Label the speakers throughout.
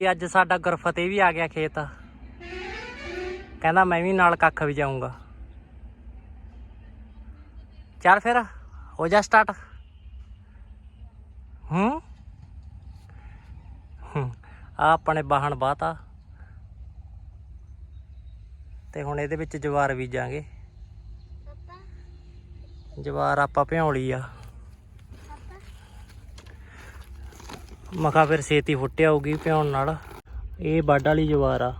Speaker 1: ਤੇ ਅੱਜ ਸਾਡਾ ਗੁਰਫਤਿਹ ਵੀ ਆ ਗਿਆ ਖੇਤ। ਕਹਿੰਦਾ ਮੈਂ ਵੀ ਨਾਲ ਕੱਖ ਵੀ ਜਾਊਂਗਾ। ਚੱਲ ਫਿਰ ਹੋ ਜਾ ਸਟਾਰਟ ਹੂੰ? ਹੂੰ ਆ ਆਪਣੇ ਬਾਹਣ ਬਾਤਾ ਤੇ ਹੁਣ ਇਹਦੇ ਵਿੱਚ ਜਵਾਰ ਬੀਜਾਂਗੇ। ਜਵਾਰ ਆਪਾਂ ਭਿਉਲੀ ਆ। ਮਖਾ ਫਿਰ ਛੇਤੀ ਫੁੱਟ ਆਊਗੀ ਭਿਉਣ ਨਾਲ। ਇਹ ਵੱਢ ਵਾਲੀ ਜਵਾਰ ਆ।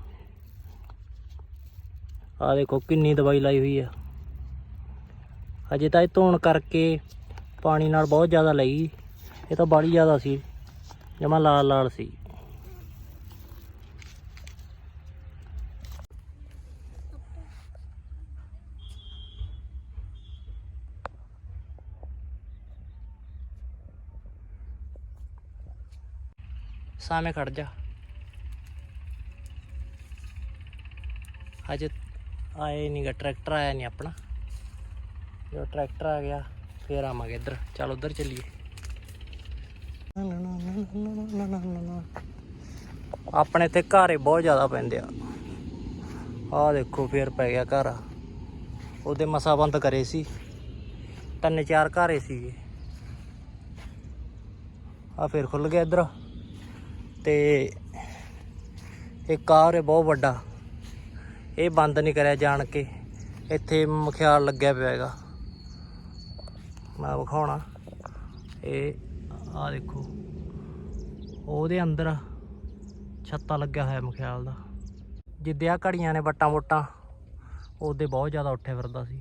Speaker 1: ਆ ਦੇਖੋ ਕਿੰਨੀ ਦਵਾਈ ਲਾਈ ਹੋਈ ਆ। ਅਜੇ ਤਾਂ ਇਹ ਧੋਣ ਕਰਕੇ ਪਾਣੀ ਨਾਲ ਬਹੁਤ ਜ਼ਿਆਦਾ ਲਈ। ਇਹ ਤਾਂ ਬੜੀ ਜ਼ਿਆਦਾ ਸੀ। ਜਮਾ ਲਾਲ ਲਾਲ ਸੀ। ਸਾਵੇਂ ਖੜ ਜਾ। ਅਜੇ ਆਏ ਨਹੀਂਗਾ ਟਰੈਕਟਰ ਆਇਆ ਨਹੀਂ ਆਪਣਾ। ਜੋ ਟਰੈਕਟਰ ਆ ਗਿਆ, ਫੇਰ ਆਵਾਂਗੇ ਇੱਧਰ। ਚੱਲ ਉੱਧਰ ਚੱਲੀਏ। ਆਪਣੇ ਇੱਥੇ ਘਾਰੇ ਬਹੁਤ ਜ਼ਿਆਦਾ ਪੈਂਦੇ ਆ। ਆਹ ਦੇਖੋ, ਫੇਰ ਪੈ ਗਿਆ ਘਰ। ਉਹਦੇ ਮਸਾ ਬੰਦ ਕਰੇ ਸੀ। ਤਿੰਨ ਚਾਰ ਘਾਰੇ ਸੀਗੇ। ਆ ਫੇਰ ਖੁੱਲ ਗਿਆ ਇੱਧਰ। ਤੇ ਇਹ ਕਾਰ ਹੈ ਬਹੁਤ ਵੱਡਾ। ਇਹ ਬੰਦ ਨਹੀਂ ਕਰਿਆ ਜਾਣ ਕੇ। ਇੱਥੇ ਮਖਿਆਲ ਲੱਗਿਆ ਪਿਆ ਹੈਗਾ। ਮੈਂ ਵਿਖਾਉਣਾ। ਇਹ ਆ ਦੇਖੋ। ਉਹਦੇ ਅੰਦਰ ਛੱਤਾ ਲੱਗਿਆ ਹੋਇਆ ਮਖਿਆਲ ਦਾ। ਜਿੱਦੇ ਆ ਘੜੀਆਂ ਨੇ ਵੱਟਾਂ ਵੋਟਾਂ ਉਹਦੇ ਬਹੁਤ ਜ਼ਿਆਦਾ ਉੱਠੇ ਫਿਰਦਾ ਸੀ।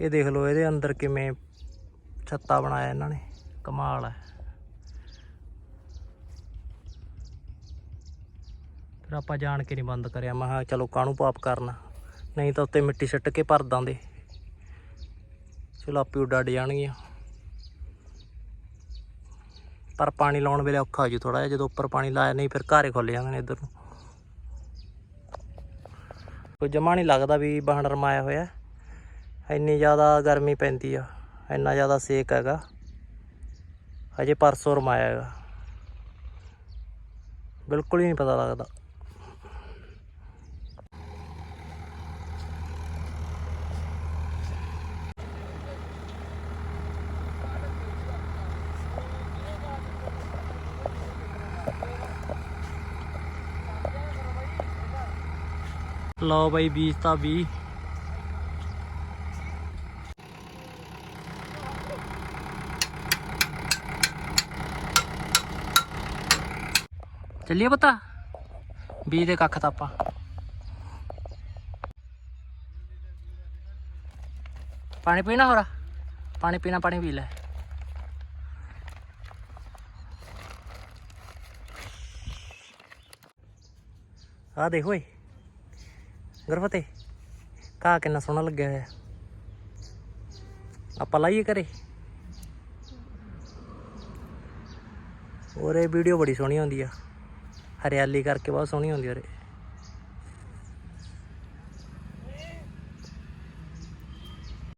Speaker 1: ਇਹ ਦੇਖ ਲਓ ਇਹਦੇ ਅੰਦਰ ਕਿਵੇਂ ਛੱਤਾ ਬਣਾਇਆ ਇਹਨਾਂ ਨੇ, ਕਮਾਲ ਹੈ। ਫਿਰ ਆਪਾਂ ਜਾਣ ਕੇ ਨਹੀਂ ਬੰਦ ਕਰਿਆ, ਮੈਂ ਕਿਹਾ ਚਲੋ ਕਾਹਨੂੰ ਪਾਪ ਕਰਨਾ, ਨਹੀਂ ਤਾਂ ਉੱਤੇ ਮਿੱਟੀ ਸਿੱਟ ਕੇ ਭਰ ਦਾਂਦੇ ਚਲੋ ਆਪੇ ਉੱਡ ਜਾਣਗੀਆਂ। ਪਰ ਪਾਣੀ ਲਾਉਣ ਵੇਲੇ ਔਖਾ ਹੋ ਜੂ ਥੋੜਾ ਜਿਹਾ, ਜਦੋਂ ਉੱਪਰ ਪਾਣੀ ਲਾਇਆ ਨਹੀਂ, ਫਿਰ ਘਾਰੇ ਖੁੱਲ ਜਾਂਦੇ ਨੇ ਇੱਧਰ ਨੂੰ। ਕੋਈ ਜਮਾ ਨਹੀਂ ਲੱਗਦਾ ਵੀ ਬਾਹਣ ਰਮਾਇਆ ਹੋਇਆ, ਇੰਨੀ ਜ਼ਿਆਦਾ ਗਰਮੀ ਪੈਂਦੀ ਆ। ਇੰਨਾ ਜ਼ਿਆਦਾ ਸੇਕ ਹੈਗਾ। ਹਜੇ ਪਰਸੋਂ ਰਮਾਇਆ ਹੈਗਾ। ਬਿਲਕੁਲ ਹੀ ਨਹੀਂ ਪਤਾ ਲੱਗਦਾ। ਲਓ ਬਾਈ ਬੀਜ ਤਾਂ 20 ਚੱਲੀਏ ਪਤਾ? ਬੀਜ ਦੇ ਕੱਖ ਤਾਂ ਆਪਾਂ। ਪਾਣੀ ਪੀਣਾ ਹੋਰਾ? ਪਾਣੀ ਪੀਣਾ, ਪਾਣੀ ਪੀ ਲੈ। ਆ ਦੇਖ ਓਏ। ਗੁਰਫਤੇ ਕਾ ਕਿੰਨਾ ਸੋਹਣਾ ਲੱਗਿਆ ਹੋਇਆ। ਆਪਾਂ ਲਾਈਏ ਕਰੇ ਔਰ ਇਹ ਵੀਡੀਓ ਬੜੀ ਸੋਹਣੀ ਹੁੰਦੀ ਆ। ਹਰਿਆਲੀ ਕਰਕੇ ਬਹੁਤ ਸੋਹਣੀ ਹੁੰਦੀ ਉਰੇ।